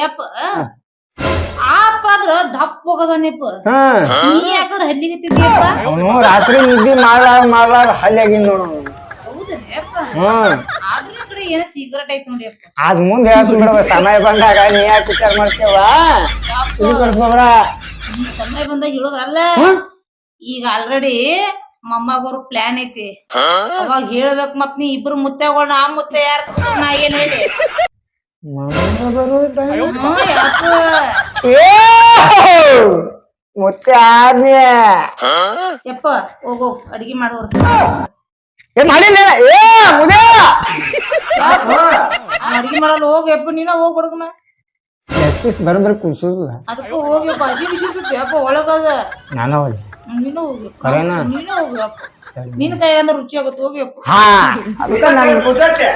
ಯಪ್ಪ. ದಪ್ಪ ಹೋಗದನಿಪ್ಪ ನೀ ಯಾಕಂದ್ರ ಹಲ್ಲಿಗತ್ತಿದ್ಯಪ್ಪ ಅವನು ರಾತ್ರಿ ನಿದ್ದಿ ಮಾಡ್ಲಾರ ಮಾಡ್ಲಾರ ಹಲ್ಯಾಗಿನ್ ನೋಡು ಅವ್ನು. ಹೌದಪ್ಪ ಹ್ಮ್ ಆದ್ರ ಈ ಕಡೆ ಏನೋ ಸಿಗರೇಟ್ ಐತ್ ನೋಡಿಯಪ್ಪ ಅದ್ ಮುಂದೆ ಹೇಳ್ತೀನಿ ಬಿಡವ ಸಮಯ ಬಂದಾಗ ನೀ ಯಾಕೆ ವಿಚಾರ ಮಾಡ್ತೇವ ಇದು ಸಮಯ ಬಂದಾಗ ಹೇಳೋದಲ್ಲ. ಈಗ ಆಲ್ರೆಡಿ ಮೊಮ್ಮಗೋರು ಪ್ಲಾನ್ ಐತಿ. ಅವಾಗ ಹೇಳ್ಬೇಕು ಮತ್ ನೀ ಇಬ್ರು ಮುತ್ತೆಗಳು ನಾ ಮುತ್ತೆ ಯಾರ ನಾ ಏನ್ ಹೇಳಿ. ಯಾಕ ಮತ್ತೆ ಆದ್ನೇ. ಯಪ್ಪ ಹೋಗೋ ಅಡಿಗೆ ಮಾಡೋರು. ಏ ಮಾಡಿಲ್ಲ ಏ ಮುದೇ ಅಡಿಗೆ ಮಾಡಲ್ಲ ಹೋಗ್ ಯಪ್ಪ ನೀನ ಹೋಗ್ ಹುಡುಗನ ಎಷ್ಟಿಸ್ ಕುಡ್ಸೋದಿಲ್ಲ ಅದಕ್ಕ ಹೋಗ್ಯಪ್ಪ ಹಸಿ ಬಿಸಿ ಇರ್ತೈತಿ ಯಪ್ಪ ಒಳಗದ ನಾನು ಹೋಗಿ ನೀನ ಹೋಗ್ಯಪ್ಪ ಕರೆನಾ? ನೀನ ಹೋಗ್ಯಪ್ಪ ನಿನ್ ಕೈ ಅಂದ್ರೆ ರುಚಿ ಆಗುತ್ತೆ ಹೋಗ್ಯಪ್ಪ ಹಾ ಅದಕ್ಕ ನನ್ ಕುದತ್ತೆ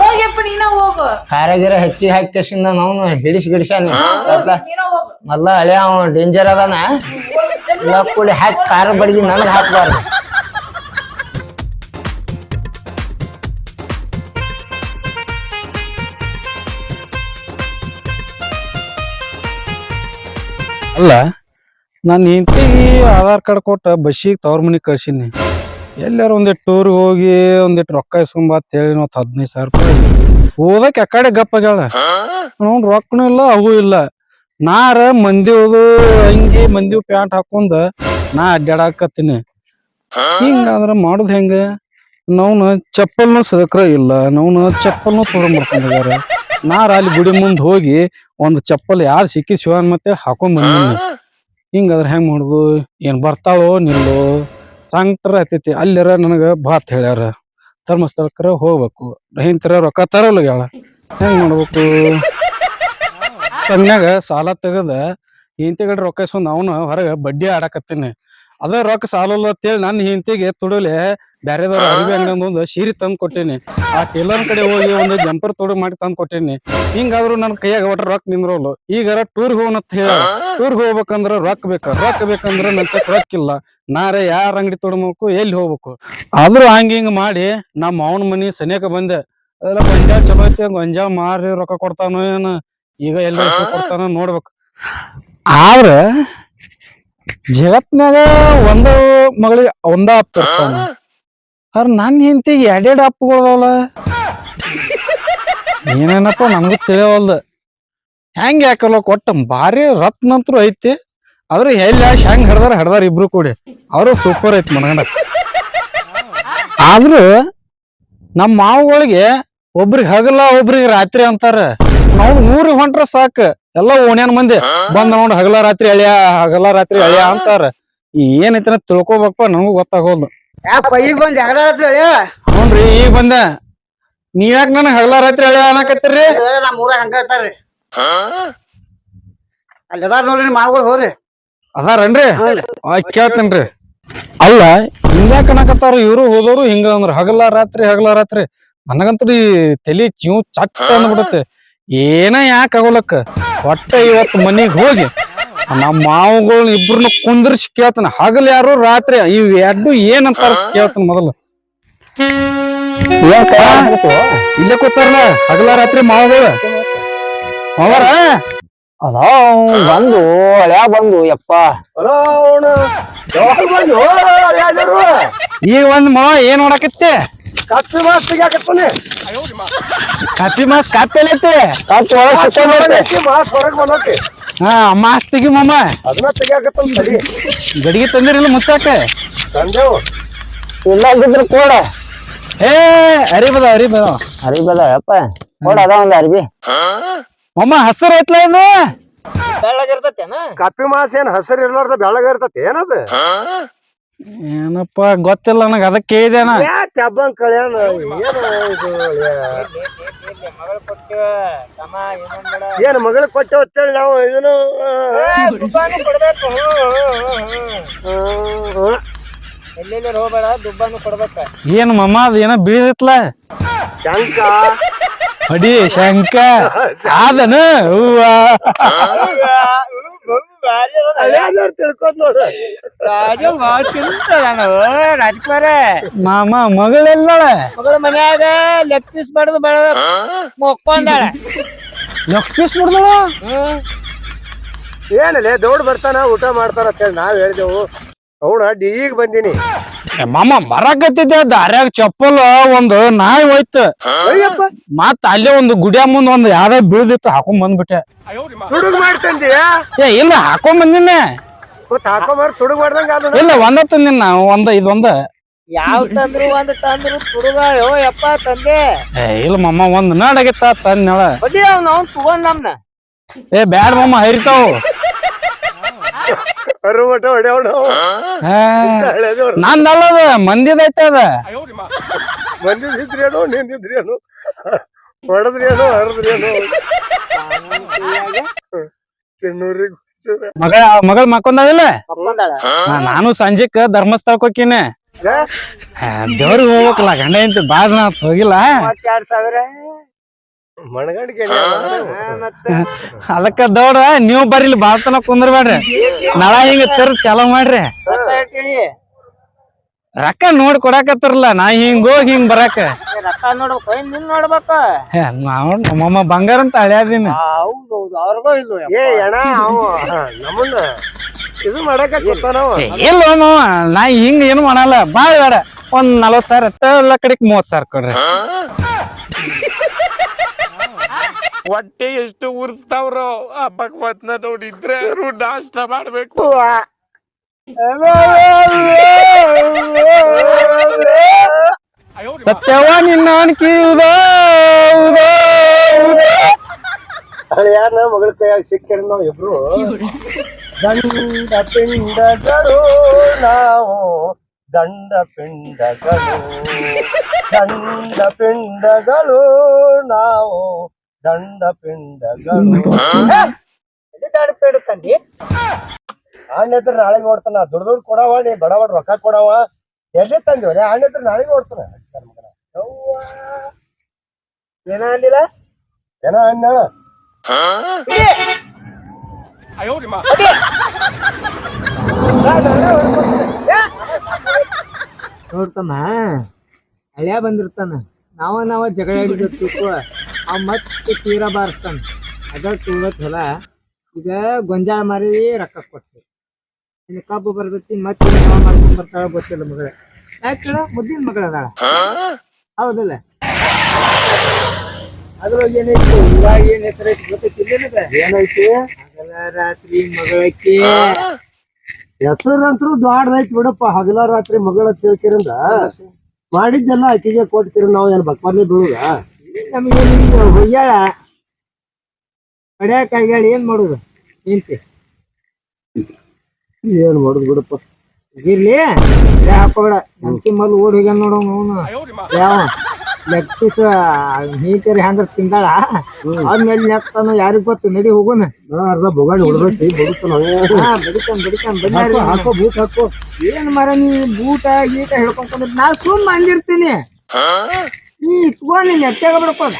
ಹೋಗ್ಯಪ್ಪ ನೀನ ಹೋಗು ಖಾರ ಹೆಚ್ಚಿ ಹಾಕಿ ಕಸಿಂದ ನಾವು ಹಿಡಿಸ್ ಗಿಡಿಸಾನೆ ನೀನ ಹೋಗು. ಮಲ್ಲ ಹಳೆ ಅವ ಡೇಂಜರ್ ಅದಾನ. ಎಲ್ಲ ಕೂಡಿ ಹಾಕಿ ಖಾರ ಬಡ್ಗಿ ನನಗ್ ಹಾಕ್ಬಾರ್ದು. ಅಲ್ಲ ನಾನು ಹೆಂಡತಿಗೆ ಆಧಾರ್ ಕಾರ್ಡ್ ಕೊಟ್ಟ ಬಸ್ಸಿಗೆ ತವ್ರ ಮನೆಗೆ ಕಳ್ಸೀನಿ. ಎಲ್ಲಾರ ಒಂದಿಟ್ಟು ಟೂರ್ ಹೋಗಿ ಒಂದಿಟ್ಟು ರೊಕ್ಕ ಇಸ್ಕೊಂಬ ಅಂತ ಹೇಳಿ ನಾವು ಹದಿನೈದು ಸಾವಿರ ರೂಪಾಯಿ ಹೋದಕ್ ಎಕ್ಕಡೆ ಗಪ್ಪ ಗಪ್ಪಾಗ್ಯಾಳ ಅವ್ನು ರೊಕ್ಕನೂ ಇಲ್ಲ, ಅವು ಇಲ್ಲ. ನಾರ ಮಂದಿ ಹೋದು, ಅಂಗಿ ಮಂದಿ ಪ್ಯಾಂಟ್ ಹಾಕೊಂಡ ನಾ ಅಡ್ಡಾಡಕತ್ತೀನಿ ಹಿಂಗಾದ್ರ ಮಾಡುದ್ ಹೆಂಗ? ನಾವ್ನ ಚಪ್ಪಲ್ನು ಸದಕ್ರ ಇಲ್ಲ, ನಾವ್ನ ಚಪ್ಪಲ್ನು ತೊಗೊಂಡ್ ಮಾಡ್ಕೊಂಡಾರ ನಾರ ಅಲ್ಲಿ ಗುಡಿ ಮುಂದ್ ಹೋಗಿ ಒಂದ್ ಚಪ್ಪಲ್ ಯಾರು ಸಿಕ್ಕಿ ಶಿವನ್ ಮತ್ತೆ ಹಾಕೊಂಡ್ ಬಂದ ಹಿಂಗಾದ್ರ ಹೆಂಗ್ ಮಾಡುದು? ಏನ್ ಬರ್ತಾಳೋ ನಿಲ್ಲೋ? ಸಂಕಟ ಹತ್ತೈತಿ. ಅಲ್ಲಿರ ನನಗ ಬಾತ್ ಹೇಳ್ಯಾರ. ಧರ್ಮಸ್ಥಳಕ್ಕರ ಹೋಗ್ಬೇಕು. ರಹಿಂತರ ರೊಕ್ಕ ತರಲ್ಲ ಹೇಳ ಹೆಂಗ್ ಮಾಡ್ಬೇಕು? ತಮ್ನ್ಯಾಗ ಸಾಲ ತೆಗದ ಹಿಂತಿಗಡೆ ರೊಕ್ಕ ಇಸ್ಕೊಂಡ್ ಅವನು ಹೊರಗ ಬಡ್ಡಿ ಆಡಾಕತ್ತೀನಿ. ಅದ ರೊಕ್ಕ ಸಾಲಲ್ಲ ಅಂತೇಳಿ ನನ್ನ ಹಿಂತಿಗೆ ತುಡುಲೆ ಬ್ಯಾರೆದವ್ರ ಅರಿವಿ ಅಂಗಡಿ ಒಂದು ಸೀರೆ ತಂದ್ ಕೊಟ್ಟೇನಿ. ಆ ಟೇಲರ್ ಕಡೆ ಹೋಗಿ ಒಂದು ಜಂಪರ್ ತೋಡು ಮಾಡಿ ತಂದ್ ಕೊಟ್ಟೇನಿ. ಹಿಂಗಾದ್ರು ನನ್ನ ಕೈಯಾಗ ಒಟ್ಟ ರೊಕ್ಕ ನಿಂದ್ರಲ್ಲ. ಈಗಾರ ಟೂರ್ ಹೋಗೋಣಂತ ಹೇಳ. ಟೂರ್ ಹೋಗ್ಬೇಕಂದ್ರ ರೊಕ್ಕ ಬೇಕ. ರೊಕ್ಕ ಬೇಕಂದ್ರ ನನ್ನ ರೊಕ್ಕ ಇಲ್ಲ. ನಾರೇ ಯಾರ ಅಂಗಡಿ ತೊಡಬೇಕು ಎಲ್ಲಿ ಹೋಗ್ಬೇಕು? ಆದ್ರೂ ಹಂಗ ಹಿಂಗ ಮಾಡಿ ನಮ್ಮ ಮಾವನ ಮನಿ ಸನಿಯಕ ಬಂದೆ. ಅದೆಲ್ಲ ಗೊಂಜಾಳ ಚಲೋ ಐತಿ ಗೊಂಜಾಳ ಮಾರಿ ರೊಕ್ಕ ಕೊಡ್ತಾನೋ ಏನ. ಈಗ ಎಲ್ಲಿ ಕೊಡ್ತಾನ ಕೊಡ್ತಾನೋ ನೋಡ್ಬೇಕು. ಆದ್ರ ಜಗತ್ನಾಗ ಒಂದ ಮಗಳಿಗೆ ಒಂದ ಅಪ್ಪ ಇರ್ತಾನ ಆದ್ರ ನನ್ನ ಹಿಂತಿಗೆ ಎರಡೆರಡು ಅಪ್ಪಗಳವಲ್ಲ ಏನೇನಪ್ಪ ನನಗೂ ತಿಳಿಯವಲ್ದು ಹೆಂಗ್ ಯಾಕಲ್ಲ ಕೊಟ್ಟ ಭಾರಿ ರತ್ನಂತ್ರು ಐತಿ. ಆದ್ರೆ ಎಲ್ಲಿ ಹೆಂಗ್ ಹಡ್ದಾರ ಹಡ್ದಾರ ಇಬ್ರು ಕೂಡಿ. ಅವರು ಸೂಪರ್ ಐತಿ ಮನಗಂಡ. ಆದ್ರೂ ನಮ್ಮ ಮಾವುಗಳಿಗೆ ಒಬ್ರಿಗೆ ಹಗಲ ಒಬ್ರಿಗೆ ರಾತ್ರಿ ಅಂತಾರ. ನಾವು ಊರಿಗೆ ಹೊಂಟ್ರ ಸಾಕು. ಎಲ್ಲ ಓಣ್ಯಾನ ಮಂದಿ ಬಂದ್ ನೋಡ್ ಹಗಲ ರಾತ್ರಿ ಅಳಿಯ, ಹಗಲ ರಾತ್ರಿ ಅಳಿಯ ಅಂತಾರ. ಏನೈತಿ ತಿಳ್ಕೊಬೇಕಪ್ಪ ನನಗೂ ಗೊತ್ತಾಗೋದು ಯಾಕ ಈಗ ಬಂದ್ ಜಗಳ ಹೇಳಿ. ನೋಡ್ರಿ ಈಗ ಬಂದ. ನೀವ್ಯಾಕ್ ನನಗ್ ಹಗಲ ರಾತ್ರಿ ಹೇಳ ಅನ್ನಕತ್ತೀರಿ ನಮ್ಮ ಊರಾಗ ಹಂಗ ಇರ್ತಾರ್ರಿ. ಅಲ್ಲಿ ಅದಾರ ನೋಡ್ರಿ ಮಾವುಗಳು ಹೋರಿ ಅದಾರನ್ರಿ? ಆ ಕೇಳ್ತೇನ್ರಿ. ಅಲ್ಲ ಹಿಂಗ್ಯಾಕ ಅನ್ನಕತ್ತಾರ ಇವ್ರು ಹೋದವ್ರು ಹಿಂಗ ಅಂದ್ರ. ಹಗಲ ರಾತ್ರಿ ಹಗಲ ರಾತ್ರಿ ನನಗಂತೂ ಈ ತಲಿ ಚೀವ್ ಚಟ್ ಅನ್ಬಿಡತ್ತೆ. ಏನ ಯಾಕ ಆಗೋಲಕ್ಕ? ಒಟ್ಟ ಇವತ್ತು ಮನೆಗ್ ಹೋಗಿ ನಮ್ಮ ಮಾವುಗಳು ಇಬ್ರನ್ನ ಕುಂದ್ರಿಸಿ ಕೇಳ್ತಾನ. ಹಗಲ್ ಯಾರು ರಾತ್ರಿ ಇವ್ ಎರಡು ಏನಂತಾರ ಕೇಳ್ತಾನ ಮೊದಲು. ಇಲ್ಲೇ ಕೂತಾರಲ್ಲ ಹಗಲ ರಾತ್ರಿ ಮಾವುಗಳು. ಮಾವರ? ಅದೋ ಬಂದು ಹಳ್ಯಾ ಬಂದು ಯಪ್ಪ. ಈಗ ಒಂದ್ ಮಾವ ಏನ್ ಮಾಡಕತ್ತೆ? ಕಪ್ಪಿ ಮಾಸ್ ತೆಗಿಯಾಕತ್ತಾನೆ ಕತ್ತಿ ಮಾಸ್ ಒಳಗ್ ಸಿಕ್ಕೊಂಡೈತಿ ಮಾಸ್ ಹೊರಗ್ ಬಂದೈತಿ. ಹಾ ಮಾಸ್ ತೆಗಿ ಮಾಮ ಅದನ್ನ ತೆಗಿಯಾಕತ್ತಾನ ತಡಿ ಗಡಿಗೆ ತಂದಿರಿಲ್ಲ ಮುಚ್ಚಾಕ ತಂದೆವು. ಇಲ್ಲ ಅರಿ ಕೂಡ. ಏ ಅರಿಬದ ಅರಿಬದ ಅರಿಬದ ಅಪ್ಪ. ಕೊಡ ಅದ ಒಂದ್ ಅರಿಬಿ. ಮಾಮ ಹಸಿರು ಐತ್ಲ ಇದು ಕಪ್ಪಿ ಮಾಸ ಏನ್ ಹಸರು ಇರ್ಲಾರ್ದ ಬೆಳಗ ಇರ್ತತಿ ಏನದ? ಏನಪ್ಪ ಗೊತ್ತಿಲ್ಲ ನನಗೆ ಅದಕ್ಕೆ ಕೇಳಿದೇನ ಯಾ ಹಬ್ಬಂಗ್ ಕಳ್ಯಾನ? ಏನ ಏನ್ ಮಗಳ ಕೊಟ್ಟೆ ಅಂತೇಳಿ ನಾವು ಇದನ್ನು? ಹೋಗ್ಬೇಡ ದುಬ್ಬಾನು ಕೊಡ್ಬೇಕ. ಏನ್ ಮಮ್ಮ ಅದ ಏನೋ ಬೀಳ ಶಂಕ. ಅಡಿ ಶಂಕ. ಸಾಧನ ಹೂವ. ಹಳ್ಯಾದವ್ರ್ ತಿಳ್ಕೊದ್ ನೋಡು. ರಾಜ್ಕುಮಾರ. ಮಾಮ ಮಗಳೆಲ್ಲಳ ಮಗಳ ಮನ್ಯಾಗ ಲೆಗ್ ಪೀಸ್ ಬಡದು ಬೆಳ ಮೊಕ್ಕೊಂದಾಳ ಎಷ್ಟು ಪೀಸ್ ಬಿಡ್ದಳು? ಏನಲ್ಲೇ ದೌಡ್ ಬರ್ತಾನ ಊಟ ಮಾಡ್ತಾರ ಅಂತ ಹೇಳಿ ನಾವ್ ಹೇಳಿದೆವು. ಅವಳ ಈಗ ಬಂದಿನಿ. ಮಾಮ ಬರಾಕತ್ತಿದ್ದೆ ದಾರ್ಯಾಗ ಚಪ್ಪಲ್ ಒಂದು ನಾಯಿ ಹೋಯ್ತು. ಅಯ್ಯಪ್ಪ. ಮತ್ತ ಅಲ್ಲೇ ಒಂದು ಗುಡಿಯ ಮುಂದ್ ಒಂದ್ ಯಾವ್ದೋ ಬೀಳ್ದಿತ್ತು ಹಾಕೊಂಡ್ ಬಂದ್ಬಿಟ್ಟೆ. ತುಡುಗ್ ಏ ಇಲ್ಲ ಹಾಕೊಂಡ್ ಬಂದಿನಿ ಮತ್ ಹಾಕೊಂಬಾರ ತುಡುಗ್ ಮಾಡ್ದಂಗ ಅದು ಇಲ್ಲ ಒಂದ ತಂದಿನ ಒಂದ ಇದೊಂದ. ಯಾವ ತಂದ್ರು ಒಂದ್ ತಂದ್ರು ತುಡುಗ ಯೋ ಯಪ್ಪ ತಂದೆ. ಏ ಇಲ್ಲ ಮಮ್ಮ ಒಂದ್ ನಡಗಿತ್ತ ತಂದ್ನಳ ಬಡ್ಡಿ ಅವ್ನ ಅವ್ನ್ ತಗೊಂಡ್ ನಮ್ನ. ಏ ಬ್ಯಾಡ ಮಮ್ಮ ಹರಿತಾವ್. ಅರು ಮಠ ಹೊಡೆಯವಣ ನಂದಲ್ಲದ ಮಂದಿದೈತೆ ಅದ. ಮಂದಿದ್ರೇನು ನಿಂದಿದ್ರೇನು ಹೊಡೆದ್ರೇನು ಹರಿದ್ರೇನು? ಕಿನ್ನೂರಿಗೆ ಮಗ ಮಗಳ ಮಕ್ಕೊಂದಾವಿಲ್ಲ ಮಕ್ಕೊಂದಾಳ ನಾನು ಸಂಜೆಕ್ ಧರ್ಮಸ್ಥಳಕ್ಕೆ ಹೋಗಿನಿ ದೇವ್ರಿಗೆ ಹೋಗ್ಬೇಕಲ್ಲ ಗಂಡ ಹೆಂಡತಿ ಬಾಳ ನಾ ಹೋಗಿಲ್ಲ. ಮಣಗಂಡಿಗೆ ಅದಕ್ಕ ದೌಡ ನೀವು ಬರ್ಲಿ ಬಾಳ್ತನ ಕುಂದ್ರಬೇಡ್ರಿ. ನಳ ಹಿಂಗ ತರ್ ಚಲೋ ಮಾಡ್ರಿ. ರೊಕ್ಕ ನೋಡ್ ಕೊಡಾಕತ್ತಿರಲ್ಲ ನಾ ಹಿಂಗ ಹೋಗಿ ಹಿಂಗ್ ಬರಾಕ. ಏ, ರೊಕ್ಕ ನೋಡ್ಬೇಕು ನಿನ್ ನೋಡ್ಬೇಕ. ಹೇ, ನಮ್ಮಮ್ಮ ಬಂಗಾರ ಅಂತ ಅಳ್ಯಾದೀನಿ. ಹೌದೌದು ಅವ್ರಿಗೂ ಇಲ್ಲ ಏ ಅಣ್ಣ ಅವ ನಮ್ಮನ್ನ ಇದು ಮಾಡಕ ನಾವು ಇಲ್ಲ ಮಾವ ನಾ ಹಿಂಗ ಏನು ಮಾಡಲ್ಲ. ಬಾಳ ಬೇಡ. ಒಂದ್ ನಲ್ವತ್ ಸಾವಿರ ಅಟ್ಟ ಎಲ್ಲ ಕಡೆಕ್ ಮೂವತ್ ಸಾವಿರ ಕೊಡ್ರಿ. ಹೊಟ್ಟೆ ಎಷ್ಟು ಉರ್ಸ್ತಾವ್ರೋ ಆ ಭಗವತ್ನ ನೋಡಿದ್ರೆ ನಾಷ್ಟ ಮಾಡ್ಬೇಕು. ಸತ್ಯವ ನಿನ್ನ. ಹಳೆಯಾನ ಮಗಳ ಕೈಯಾಗ ಸಿಕ್ಕಿರ ನಾವು ಇಬ್ರು ದಂಡ ಪಿಂಡಗಳು ನಾವು ದಂಡ ಪಿಂಡಗಳು ದಂಡ ಪಿಂಡಗಳು ನಾವು. ದಂಡ ಪಿಂಡಗಳು. ಎಲ್ಲಿ ತಂದಿ ಆಣ್ಯ ನಾಳೆ ನಾಳೆಗೆ ನೋಡ್ತಾನ. ದುಡ್ಡು ದುಡ್ಡು ಕೊಡವ ನೀ ಬಡ ಬಡ ರೊಕ್ಕ ಕೊಡವ. ಎಲ್ಲಿ ತಂದಿವ್ರಿ? ಹತ್ರ ನಾಳೆಗೆ ಓಡ್ತಾನ. ಏನ ಅಂದಿಲ್ಲ ಏನ ಅಣ್ಣ? ನೋಡ್ತಾನ? ಅಳ್ಯಾ ಬಂದಿರ್ತಾನ. ನಾವ ನಾವ ಜಗಳ ಹಿಡಿದಿರ್ತಿತ್ತು ಅವ್ ಮತ್ತೆ ತೀರ ಬಾರಿಸ್ತಾನ. ಅದ ತುಳತ್ ಹೊಲ ಈಗ ಗೊಂಜಾಳ ಮಾರಿ ರೊಕ್ಕ ಕೊಡ್ತೀವಿ ಇನ್ನು ಕಬ್ಬು ಬರ್ತೈತಿ ಮತ್ತೆ ಮಾಡ್ಕೊಂಡ್ ಬರ್ತಾಳ ಗೊತ್ತಿಲ್ಲ ಮಗಳ. ಯಾಕಡ ಮುದ್ದಿನ ಮಗಳ ಅದಾಳ. ಹೌದಲ್ಲ? ಅದ್ರೊಳಗೆ ಏನೈತಿ? ಇವಾಗ ಏನ್ ಹೆಸರೈತಿ ಗೊತ್ತೈತಿ ನಿನಗ? ಏನೈತಿ? ಹಗಲ ರಾತ್ರಿ ಮಗಳಕ್ಕೆ. ಹೆಸರಂತರೂ ದೊಡ್ಡದೈತಿ ಬಿಡಪ್ಪ. ಹಗಲ ರಾತ್ರಿ ಮಗಳ ತಿಳ್ಕಿರಿಂದ ಮಾಡಿದ್ದೆಲ್ಲ ಆಕೆಗೆ ಕೊಡ್ತೀರಿ. ನಾವು ಏನ್ ಬಕ್ವಾಲಿ ಬೀಳುದ? ನಮಗೆ ಹೊಯ್ಯಾಳ ಪಡ್ಯಾಕ ಆಗ್ಯಾಳ ಏನ್ ಮಾಡುದು ನಿಂತಿ ಏನ್ ಮಾಡುದು ಬಿಡಪ್ಪ ಇರ್ಲಿ ಹಾಕೋಬೇಡ ನಂತಿ ಮೊದ್ಲು ಓಡಿ ಹೋಗ್ಯಾನ ನೋಡು ಅವನು ಯಾವ ಲೆಗ್ ಪೀಸ್ ನೀಕರಿ ತಿಂದಾಳ ಆದ್ಮೇಲೆ ನೆಕ್ತಾನು ಯಾರಿಗ್ ಗೊತ್ತು ನಡಿ ಹೋಗೋಣ ಅರ್ಧ ಬೊಗಾಡಿ ಹೊಡ್ಬೇಕು ಬದುಕು ನಾವೇ ಹಾ ಬಡಿತಾನ್ ಬಡಿತಾನ್ ಹಾಕೋ ಬೂಟ್ ಹಾಕೋ ಏನ್ ಮರ ನೀ ಬೂಟ ಗೀಟ ಹೇಳ್ಕೊಂಡ್ ನಾ ಸುಮ್ ಅಂದಿರ್ತೀನಿ. ನೀ ಇಟ್ಕೊಂಡ್ ನೀನ್ ಎತ್ತಾಗ ಬಿಡ್ಕೋದ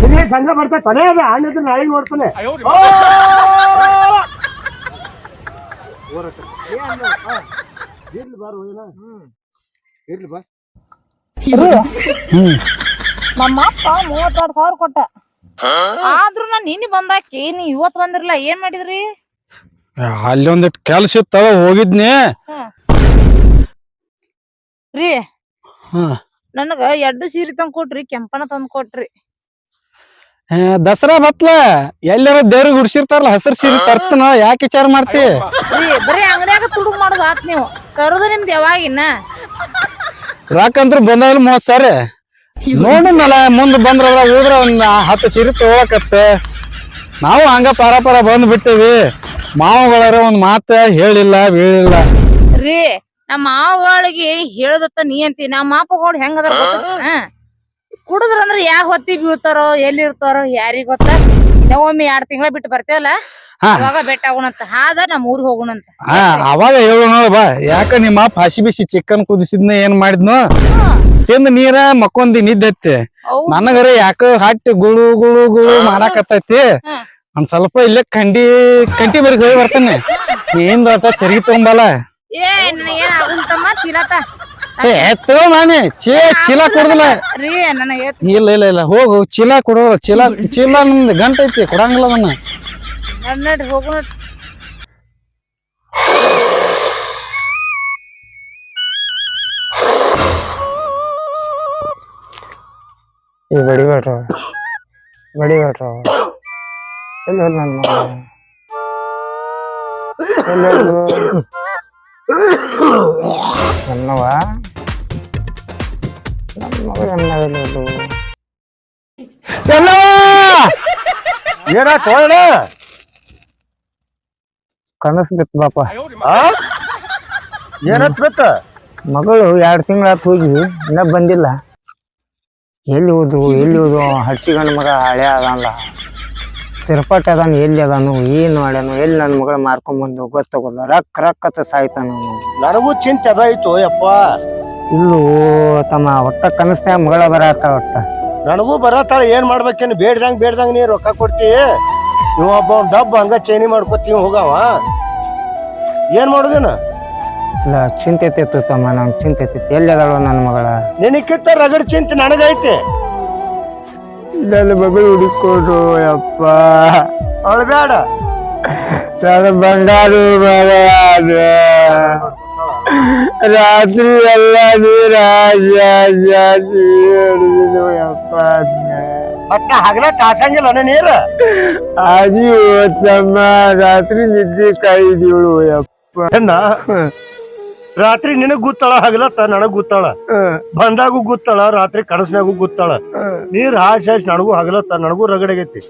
ಸರಿ ಸಂಘ ಬರ್ತಾ ಕೊನೆ ಅದ ಆಣ್ಯದ ನಾಳೆಗೆ ನೋಡ್ತಾನೆ ಇರ್ಲಿ ಬಾರ ಇರ್ಲಿ ಬಾ ನಮ್ಮ ಅಪ್ಪ ಮೂವತ್ತೆರಡು ಸಾವಿರ ಕೊಟ್ಟ. ಆದ್ರೂ ನಾನ್ ನಿನ್ನೆ ಬಂದಾಕಿ ನೀ ಇವತ್ ಬಂದಿರಲ್ಲ ಏನ್ ಮಾಡಿದ್ರಿ? ಅಲ್ಲಿ ಒಂದಿಟ್ ಕೆಲ್ಸ ಇತ್ತ ಹೋಗಿದ್ನಿ. ರೀ ಹಾ. ನನಗ ಎರಡು ಸೀರೆ ತಂದ್ ಕೊಟ್ರಿ ಕೆಂಪನ ತಂದ್ ಕೊಟ್ರಿ. ದಸರಾ ಬತ್ಲ ಎಲ್ಲಾರ ದೇವ್ರಿಗೆ ಉಡ್ಸಿರ್ತಾರಲ್ಲ ಹಸಿರು ಸೀರೆ ತರ್ತನ ಯಾಕೆ ವಿಚಾರ ಮಾಡ್ತಿ? ರೀ ಬರೀ ಅಂಗಡಿಯಾಗ ತುಡುಗ್ ಮಾಡುದು ಆತ್ ನೀವು. ಕರುದು ನಿಮ್ದು ಯಾವಾಗಿನ್ನ ರಾಕಂತ್ರ ಬಂದಾಗಲಿ ಮೂವತ್ ಸಾವಿರ ನೋಡನಲ್ಲ ಮುಂದ್ ಬಂದ್ರ ಹೋದ್ರ ಒಂದ್ ಹತ್ತು ಸೀರೆ ತಗೋಕತ್ತ ನಾವು ಹಂಗ ಪರ ಪರ ಬಂದ್ ಬಿಟ್ಟಿವಿ ಮಾವಗಳರ ಒಂದ್ ಮಾತ ಹೇಳಿಲ್ಲ ಬೀಳಿಲ್ಲ. ರೀ ನಮ್ಮ ಮಾವಳಿಗೆ ಹೇಳದತ್ತ ನೀ ಅಂತಿ ನಮ್ಮ ಮಾಪಗಳು ಹೆಂಗ್ ಅದಾರ ಕುಡದ್ರ ಅಂದ್ರ ಯಾ ಹೊತ್ತಿ ಬೀಳ್ತಾರೋ ಎಲ್ಲಿ ಇರ್ತಾರೋ ಯಾರಿಗ್ ಗೊತ್ತ? ಇನ್ನೊಮ್ಮೆ ಎರಡ್ ತಿಂಗಳ ಬಿಟ್ಟು ಬರ್ತೇವಲ್ಲ. ಅವಾಗ ಬೆಟ್ಟ ಆಗೋಣಂತ. ಹಾದ ನಮ್ ಊರ್ ಹೋಗೋಣಂತ. ಅವಾಗ ಹೇಳೋಣ ಬಾ. ಯಾಕ ನಿಮ್ಮ ಹಸಿ ಬಿಸಿ ಚಿಕನ್ ಕುದಿಸಿದ್ನ ಏನ್ ಮಾಡಿದ್ನು? ತಿಂದ ನೀರ ಮಕ್ಕೊಂದಿ ನಿದ್ದೈತಿ. ನನಗರ ಯಾಕ ಹಟ್ಟಿ ಗುಳು ಗುಳು ಗುಳು ಮಾಡಾಕತ್ತೈತಿ. ಒಂದ್ ಸ್ವಲ್ಪ ಇಲ್ಲೇ ಕಂಡಿ ಕಂಟಿ ಬರಿಗೆ ಹೋಗಿ ಬರ್ತಾನೆ. ಏನ್ ಬರ್ತಾ ಚರಿಗಿ ತಗೊಂಬಲ್ಲ? ಏ ನಿನಗೇನ್ ಆಗುಂತಮ್ಮ ಚೀಲತ ಏ ತೋ ನಾನೇ ಚೀಲ ಚೀಲ ಕೊಡುದಿಲ್ಲ. ರೀ ಇಲ್ಲ ಇಲ್ಲ ಇಲ್ಲ ಹೋಗು ಚೀಲ ಕೊಡೋ ಚೀಲ ಚೀಲ ನಿಮ್ದು ಗಂಟೆ ಐತಿ ಕೊಡಂಗಿಲ್ಲ ಅದನ್ನ. ನಡ್ ನಡ್ ಹೋಗು ನಡ್. ಈ ಬಡಿಬೇಡ್ರ ಬಡಿಬೇಡ್ರ ಎಲ್ಲಿ ನನ್ನ ಎಲ್ಲಿ ಹೋದ್ಲು? ನನ್ನವ ನನ್ನ ಮಗ ಎನ್ನ ಎಲ್ಲಿ ಹೋದ್ಲು? ಎಲ್ಲವ್ವ! ಏನಾಯ್ತು ಅಣ್ಣ ಕನಸು ಬಿತ್ತು ಬಾಪ ಆ ಬಿತ್ತ? ಮಗಳು ಎರಡು ತಿಂಗಳಾತ್ ಹೋಗಿ, ಇನ್ನ ಬಂದಿಲ್ಲ. ಎಲ್ಲಿ ಹೋದು ಎಲ್ಲಿ ಹೋದ್ವು? ಗಂಡ ಮಗ ಹಳೆ ಅದಲ್ಲ ತಿರುಪತಿ ಅದಾನು ಎಲ್ಲಿ ಅದಾನು ಏನ್ ಮಾಡ್ಯಾನು ಎಲ್ಲಿ ನನ್ನ ಮಗಳ ಮಾರ್ಕೊಂಬಂದು ಗೊತ್ತಾಗೋಲ್ಲ. ರಕ್ ರಕ್ ಅಂತ ಸಾಯ್ತಾನ. ನನಗೂ ಚಿಂತೆ ಅದಾಯ್ತು ಯಪ್ಪ. ಇಲ್ಲೂ ತಮ್ಮ ಒಟ್ಟ ಕನಸ್ನ್ಯಾಗ ಮಗಳ ಬರತ್ತ ಒಟ್ಟ. ನನಗೂ ಬರತ್ತಾಳ ಏನ್ ಮಾಡ್ಬೇಕೇನು? ಬೇಡ್ದಂಗ್ ಬೇಡ್ದಂಗ್ ನೀ ರೊಕ್ಕ ಕೊಡ್ತಿ. ಇವ ಒಬ್ಬ ಡಬ್ಬ ಹಂಗ ಚೇನಿ ಮಾಡ್ಕೊತೀವಿ ಹೋಗವ. ಏನ್ ಮಾಡುದೇನ? ಇಲ್ಲ ಚಿಂತೆ ತಮ್ಮ ನಂಗೆ ಚಿಂತೆ ಎಲ್ಲಿ ಅದಾಳು ನನ್ನ ಮಗಳ? ನಿನಕ್ಕಿಂತ ರಗಡ್ ಚಿಂತೆ ನನಗೈತಿ. ನನ್ನ ಮಗಳು ಹುಡುಕೊಡ್ರು ಯಪ್ಪ. ಅಳ್ಬೇಡ ನನ್ನ ಬಂಗಾರು ಮಗ ರಾತ್ರಿ ಎಲ್ಲ ನೀರ ಅದ್ನ. ಮತ್ತ ಹಗಲ ತಾಸಂಗಿಲ್ಲ ನೀರು? ಆಜಿ ಓದ್ತಮ್ಮ ರಾತ್ರಿ ನಿದ್ದೆ ಕಾಯ್ದಿವಳು ಅಪ್ಪ ರಾತ್ರಿ ನಿನಗ್ ಗೊತ್ತಾಳ ಹಗಲತ್ತ ನನಗ್ ಗೊತ್ತಾಳ. ಬಂದಾಗೂ ಗೊತ್ತಾಳ ರಾತ್ರಿ ಕನಸಿನಾಗೂ ಗೊತ್ತಾಳ. ನೀರ್ ಹಾಶ್ ಹಾಶ್ ನನಗೂ ಹಗಲತ್ತ ನನಗೂ ರಗಡಗೈತಿ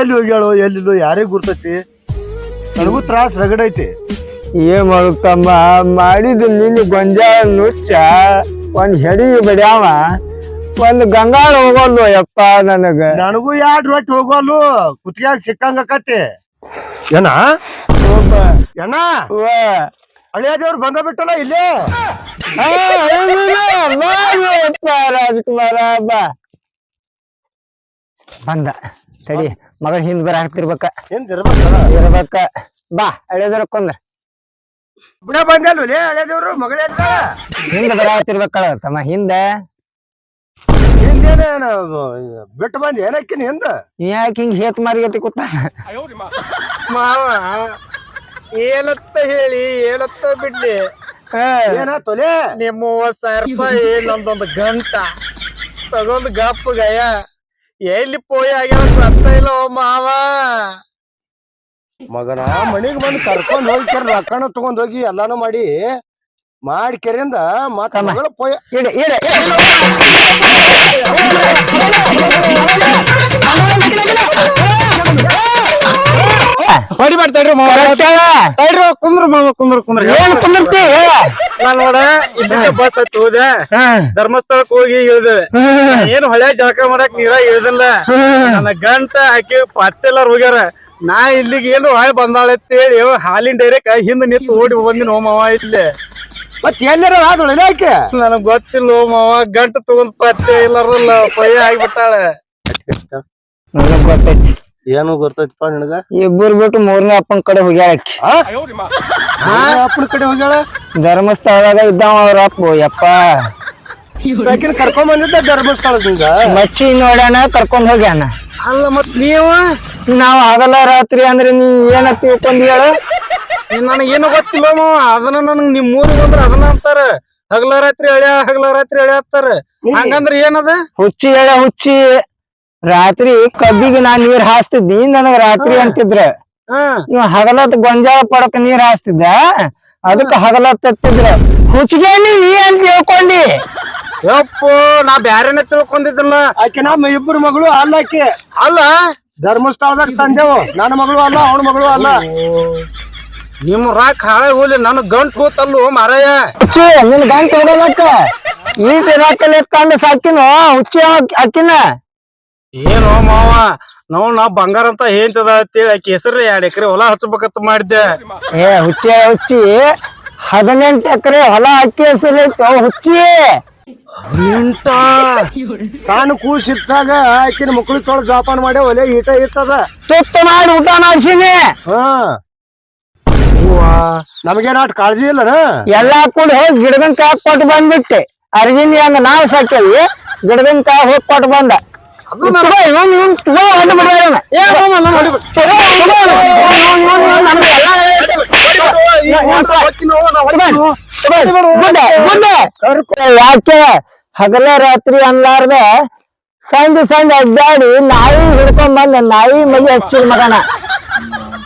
ಎಲ್ಲಿ ಹೋಗ್ಯಾಳು ಎಲ್ಲಿಲ್ಲೋ ಯಾರಿಗ್ ಗುರ್ತೈತಿ? ನನಗೂ ತ್ರಾಸ್ ರಗಡೈತಿ ಏನ್ ಮಾಡುತ್ತಮ್ಮ? ಮಾಡಿದ ನಿನ್ನ ಗೊಂಜಾಳ ನುಚ್ಚ. ಒಂದ್ ಹೆಡಿ ಬಡ್ಯಾವ. ಒಂದ್ ಗಂಗಾಳ ಹೋಗೋಲ್ವ ಯಪ್ಪ ನನಗ? ನನಗೂ ಯಾಡ್ ರೊಟ್ಟಿ ಹೋಗೋಲು ಕುತ್ತಿಗೆ ಸಿಕ್ಕಂಗ ಕಟ್ಟಿ ಏನಾ? ಏನ. ಹಳಿಯ ದೇವ್ರು ಬಂದ ಬಿಟ್ಟಲ್ಲ ಇಲ್ಲೇ? ರಾಜ್ಕುಮಾರ ಬಾ ಬಂದ. ತಡಿ ಮಗಳ ಹಿಂದ್ ಬರ ಹಾಕ್ತಿರ್ಬೇಕ ಇರ್ಬೇಕ. ಬಾ ಹಳೆದರ ಕೊಂದ್ರ. ಬಿಡ ಬಂದಲ್ವಲೇ ಹಳೆ ದೇವ್ರು ಮಗಳೇ ಹಿಂದ ಬರ ಹಾಕ್ತಿರ್ಬೇಕಳ ತಮ್ಮ ಹಿಂದ. ಹಿಂದೇನ ಬಿಟ್ಟು ಬಂದ್ ಏನಕ್ಕಿನ ಹಿಂದ? ಯಾಕೆ ಹಿಂಗ್ ಹೇತ್ ಮಾರಿಗತಿ ಕೂತ ಮಾವ ಏನತ್ತ ಹೇಳಿ ಏನತ್ತ ಬಿಡ್ಲಿ ಏನಾತೋಲೆ ನಿಮ್ಮ ಮೂವತ್ ಸಾವಿರ ರೂಪಾಯಿ ನಮ್ದೊಂದು ಗಂಟ ತಗೊಂಡ್ ಗಪ್ಪ ಗಯ ಎಲ್ಲಿ ಪೋಯಿ ಆಗ್ಯಾವ ಸತ್ತ ಇಲ್ಲ ಓ ಮಾವ ಮಗನ ಮನಿಗ್ ಬಂದ್ ಕರ್ಕೊಂಡ್ ಹೋಗಿ ಕೆರ ರೊಕ್ಕನ ತಗೊಂಡ್ ಹೋಗಿ ಎಲ್ಲಾನು ಮಾಡಿ ಮಾಡಿ ಕೆರೆಯಿಂದ ಮತ್ತ ಮಗಳ ಪೋಯ ಇಡ ಮಾಡ್ತಾಡ್ರಿ ತಡ್ರಿ ಕುಂದ್ರ ಮಾವ ಕುಂದ್ರ ಕುಂದ್ರ. ಏನ್ ಕುಂದಿರ್ತಿ? ನಾನ್ ನೋಡ ಇಲ್ಲಿಂದ ಬಸ್ ಹತ್ತಿ ಹೋದೆ. ಧರ್ಮಸ್ಥಳಕ್ ಹೋಗಿ ಇಳ್ದೆ. ಏನು ಹೊಳೆ ಜಳಕ ಮಾಡಕ್ ನೀರ ಇಳ್ದಿಲ್ಲ. ನನ್ನ ಗಂಟ ಹಾಕಿ ಪತ್ತೆಲ್ಲಾರ ಹೋಗ್ಯಾರ. ನಾ ಇಲ್ಲಿಗೆ ಏನು ಹೊಳೆ ಬಂದಾಳ ಅಂತೇಳಿ ಹಾಲಿನ ಡೈರೆಕ್ಟ್ ಹಿಂದ ನಿಂತು ಓಡಿ ಬಂದಿನ ಓ ಮಾವ ಇಲ್ಲಿ. ಮತ್ ಎಲ್ಲಾರ ಆದಳು ಯಾಕೆ ನನಗ್ ಗೊತ್ತಿಲ್ಲ ಓ ಮಾವ ಗಂಟ ತಗೊಂಡ್ ಪತ್ತೆ ಇಲ್ಲಾರಲ್ಲ ಪಯ್ಯ ಆಗ್ಬಿಟ್ಟಾಳೆ. ನನಗ್ ಗೊತ್ತೈತಿ. ಏನು ಗೊತ್ತೈತಪ್ಪ ನಿನಗ? ಇಬ್ಬರು ಬಿಟ್ಟು ಮೂರನೇ ಅಪ್ಪನ ಕಡೆ ಹೋಗ್ಯಾಳ ಆಕಿ. ಅಪ್ಪನ ಕಡೆ ಹೋಗ್ಯಾಳ? ಧರ್ಮಸ್ಥಳದಾಗ ಇದ್ದಾವ ಅವ್ರ ಅಪ್ಪ ಯಪ್ಪ. ಯಾಕಿನ ಕರ್ಕೊಂಡ್ ಬಂದಿದ್ದ ಧರ್ಮಸ್ಥಳದಿಂದ? ಮಚ್ಚಿ ನೋಡ್ಯಾನ ಕರ್ಕೊಂಡ್ ಹೋಗ್ಯಾನ. ಅಲ್ಲ ಮತ್ ನೀವ? ನಾವ್ ಆಗಲ್ಲ ರಾತ್ರಿ ಅಂದ್ರೆ ನೀ ಏನ ತಿಳ್ಕೊಂಡ್ ಹೇಳು. ನನಗೇನು ಗೊತ್ತಿಲ್ಲ ಅದನ್ನ ನನಗ್ ನಿಮ್ ಮೂರು ಬಂದ್ರ ಅದನ್ನ ಅಂತಾರ. ಹಗಲ ರಾತ್ರಿ ಅಳ್ಯಾ ಹಗಲ ರಾತ್ರಿ ಅಳ್ಯಾ ಅಂತಾರ. ಹಂಗಂದ್ರ ಏನದ? ಹುಚ್ಚಿ ಹೇಳ ಹುಚ್ಚಿ. ರಾತ್ರಿ ಕಬ್ಬಿಗೆ ನಾ ನೀರ್ ಹಾಸ್ತಿದ್ದಿ ನನಗ ರಾತ್ರಿ ಅಂತಿದ್ರ. ನೀವು ಇವ್ ಹಗಲತ್ ಗೊಂಜಾಳ ಪಡಕ್ ನೀರ್ ಹಾಸ್ತಿದ್ದ? ಅದಕ್ಕ ಹಗಲತ್ ಎತ್ತಿದ್ರ. ಹುಚ್ಚಿಗೆ ನೀ ಅಂತ ಹೇಳ್ಕೊಂಡಿ. ಯಪ್ಪ ನಾ ಬ್ಯಾರೆನೆ ತಿಳ್ಕೊಂಡಿದ್ದಲ್ಲ. ಆಕೆ ನಮ್ಮ ಇಬ್ಬರು ಮಗಳು ಅಲ್ಲ ಆಕೆ. ಅಲ್ಲ? ಧರ್ಮಸ್ಥಳದಾಗ ತಂದೆವು. ನನ್ನ ಮಗಳು ಅಲ್ಲ ಅವನ ಮಗಳು ಅಲ್ಲ. ನಿಮ್ ರಾಕ್ ಹಾಳೆ ಹೋಲಿ ನನ್ ಗಂಟ್ ಹೋತಲ್ಲು ಮಾರಾಯ. ಹುಚ್ಚಿ ನಿನ್ ಗಂಟ್ ಹೊಡಲಕ್ಕ ಈ ಇರಾಕಲೆ ಕಂಡು ಸಾಕಿನ? ಹುಚ್ಚಿ ಅಕ್- ಅಕ್ಕಿನ ಏನೋ ಮಾವ? ನಾವು ನಾ ಬಂಗಾರ ಅಂತ ಹೇಳ್ತದ ಅಂತೇಳಿ ಆಕಿ ಹೆಸರು ಎರಡು ಎಕರೆ ಹೊಲ ಹಚ್ಚಬೇಕಂತ ಮಾಡಿದ್ದೆ. ಏ ಹುಚ್ಚಿ ಹುಚ್ಚಿ ಹದಿನೆಂಟು ಎಕರೆ ಹೊಲ ಅಕ್ಕಿ ಹೆಸರೈತು ಹುಚ್ಚಿ. ಹದಿನೆಂಟ ಸಣ್ಣ ಕೂಸಿದ್ದಾಗ ಆಕಿನ ಮಕ್ಕಳು ತೊಳೆದು ಜೋಪಾನ ಮಾಡಿ ಒಲೆ ಈಟ ಇರ್ತದ. ತುತ್ತ ಮಾಡಿ ಊಟ ನಾಶಿನಿ ಹಾ. ನಮಗೇನ ಅಟ್ ಕಾಳಜಿ ಇಲ್ಲ ಎಲ್ಲಾ ಕೂಡ ಹೋಗಿ ಗಿಡದನ್ ಕಾಯಿ ಕೊಟ್ಟು ಬಂದ್ಬಿಟ್ಟೆ. ಅರ್ಜಿನಿ ಹಂಗ ನಾವ್ ಸಾಕೇವಿ ಗಿಡದನ್ ಕಾಯಿ ಹೋಗಿ ಕೊಟ್ಟು ಬಂದ. ಯಾಕೆ ಹಗಲ ರಾತ್ರಿ ಅನ್ಲಾರ್ದೆ ಸಂಜೆ ಸಂಜೆ ಅಡ್ಡಾಡಿ ನಾಯಿ ಹಿಡ್ಕೊಂಡ್ ಬಂದ ನಾಯಿ ಮೈ ಹಚ್ಚಿದ ಮಗನ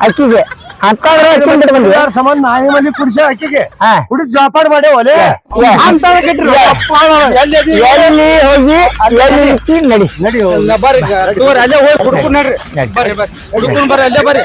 ಅಕ್ಕಿಗೆ ಅಂತಂದ್ರೆ ಅಕ್ಕಿನ ಬಿಟ್ಟು ಬಂದ್ವಿ. ಯಾರ್ ಸಂಬಂಧ ನಾಯಿ ಮಂದಿ ಕುಡಿಸಿ ಆಕಿಗೆ ಹಾ. ಮಾಡೇ ಒಲೆ. ಎಲ್ಲಿ ಹೋಗಿ ಎಲ್ಲಿ ನಡಿ. ನಡಿ ಬರ್ರಿ ಅಲ್ಲೇ ಹೋಗಿ ಹುಡ್ಕೊಂಡು ನಡ್ರಿ. ಬರ್ರಿ ಬರ್ರಿ. ಹುಡ್ಕೊಂಡು ಬರ್ರಿ ಅಲ್ಲೇ ಬರ್ರಿ.